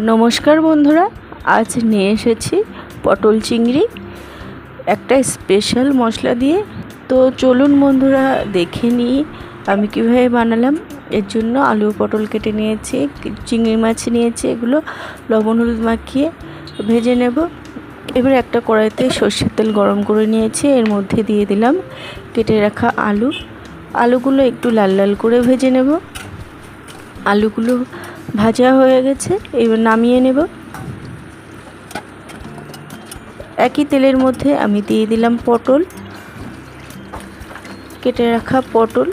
নমস্কার বন্ধুরা, আজ নিয়ে এসেছি পটল চিংড়ি, একটা স্পেশাল মশলা দিয়ে। তো চলুন বন্ধুরা, দেখে নিই আমি কীভাবে বানালাম। এর জন্য আলু পটল কেটে নিয়েছি, চিংড়ি মাছ নিয়েছি, এগুলো লবণ হলুদ মাখিয়ে ভেজে নেব। এবার একটা কড়াইতে সর্ষের তেল গরম করে নিয়েছি, এর মধ্যে দিয়ে দিলাম কেটে রাখা আলু। আলুগুলো একটু লাল লাল করে ভেজে নেব। আলুগুলো ভাজা হয়ে গেছে, এবার নামিয়ে নেব। একই তেলের মধ্যে আমি দিয়ে দিলাম পটল। কেটে রাখা পটল।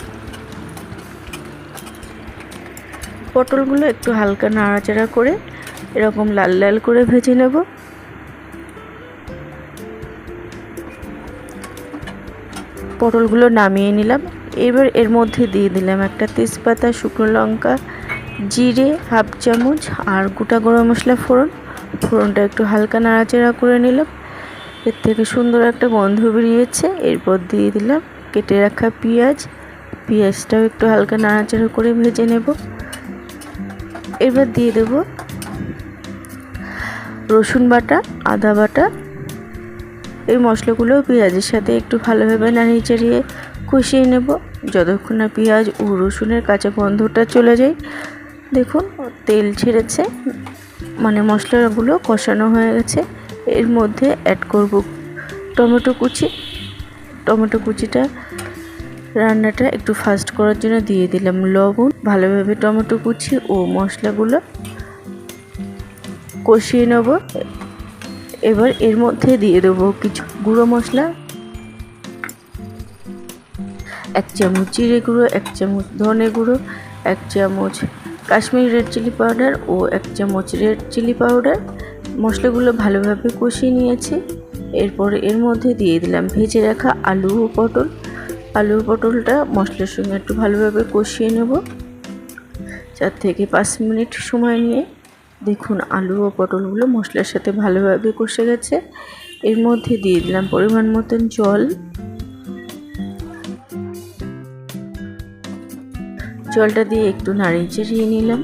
পটলগুলো একটু হালকা নাড়াচাড়া করে এরকম লাল লাল করে ভেজে নেব। পটলগুলো নামিয়ে নিলাম। এবার এর মধ্যে দিয়ে দিলাম একটা তেজপাতা, শুকনো লঙ্কা জিরে, হাফ চামচ, আর গোটা গরম মশলা ফোড়ন। ফোড়নটা একটু হালকা নাড়াচাড়া করে নিলাম। এর থেকে সুন্দর একটা গন্ধ বেরিয়েছে। এরপর দিয়ে দিলাম কেটে রাখা পেঁয়াজ। পেঁয়াজটাও একটু হালকা নাড়াচাড়া করে ভেজে নেব। এবার দিয়ে দেব রসুন বাটা, আদা বাটা। এই মশলাগুলো পেঁয়াজের সাথে একটু ভালোভাবে নাড়িয়ে চাড়িয়ে কষিয়ে নেব। যতক্ষণ না পেঁয়াজ ও রসুনের কাঁচা গন্ধটা চলে যায় দেখুন, তেল ছেড়েছে। মানে মশলাগুলো কষানো হয়ে গেছে। এর মধ্যে অ্যাড করব টমেটো কুচি। টমেটো কুচিটা রান্নাটা একটু ফাস্ট করার জন্য দিয়ে দিলাম। লবণ, ভালোভাবে টমেটো কুচি ও মশলাগুলো কষিয়ে নেব। এবার এর মধ্যে দিয়ে দেবো কিছু গুঁড়ো মশলা। এক চামচ জিরে গুঁড়ো, এক চামচ ধনে গুঁড়ো, এক চামচ কাশ্মীরি রেড চিলি পাউডার ও এক চামচ রেড চিলি পাউডার মশলাগুলো ভালোভাবে কষিয়ে নিয়েছি। এরপর এর মধ্যে দিয়ে দিলাম ভেজে রাখা আলু ও পটল। আলু পটলটা মশলার সঙ্গে একটু ভালোভাবে কষিয়ে নেব। চার থেকে পাঁচ মিনিট সময় নিয়ে দেখুন আলু ও পটলগুলো মশলার সাথে ভালোভাবে কষে গেছে। এর মধ্যে দিয়ে দিলাম পরিমাণ মতন জল। জলটা দিয়ে একটু নাড়িয়ে চাড়িয়ে নিলাম।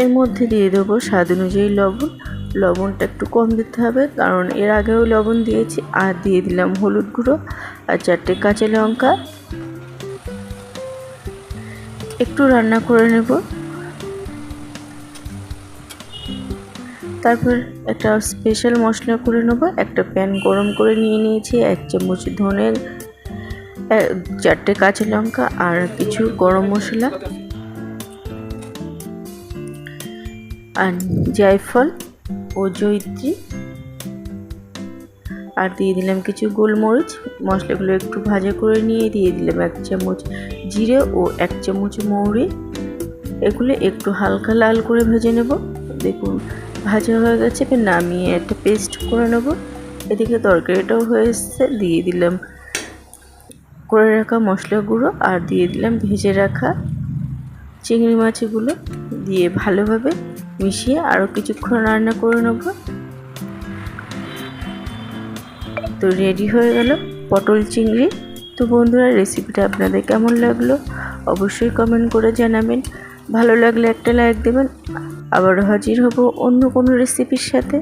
এর মধ্যে দিয়ে দেবো স্বাদ অনুযায়ী লবণ। লবণটা একটু কম দিতে হবে, কারণ এর আগেও লবণ দিয়েছি, আর দিয়ে দিলাম হলুদ গুঁড়ো আর চারটে কাঁচা লঙ্কা। একটু রান্না করে নেব। তারপর একটা স্পেশাল মশলা করে নেব, একটা প্যান গরম করে নিয়ে নিয়েছি, এক চামচ ধনে চারটে কাঁচা লঙ্কা আর কিছু গরম মশলা আর জায়ফল ও জৈত্রী আর দিয়ে দিলাম কিছু গোলমরিচ। মশলাগুলো একটু ভাজা করে নিয়ে দিয়ে দিলাম এক চামচ জিরে ও এক চামচ মৌরি। এগুলো একটু হালকা লাল করে ভেজে নেব। দেখুন, ভাজা হয়ে গেছে এবার নামিয়ে একটা পেস্ট করে নেব। এদিকে তরকারিটাও হয়ে এসছে, দিয়ে দিলাম করে রাখা মশলা গুঁড়ো আর দিয়ে দিলাম ভেজে রাখা চিংড়ি মাছগুলো দিয়ে ভালোভাবে মিশিয়ে আরও কিছুক্ষণ রান্না করে নেব। তো রেডি হয়ে গেল পটল চিংড়ি। তো বন্ধুরা, রেসিপিটা আপনাদের কেমন লাগল অবশ্যই কমেন্ট করে জানাবেন। ভালো লাগলে একটা লাইক দেবেন। আবার হাজির হব অন্য কোনো রেসিপির সাথে।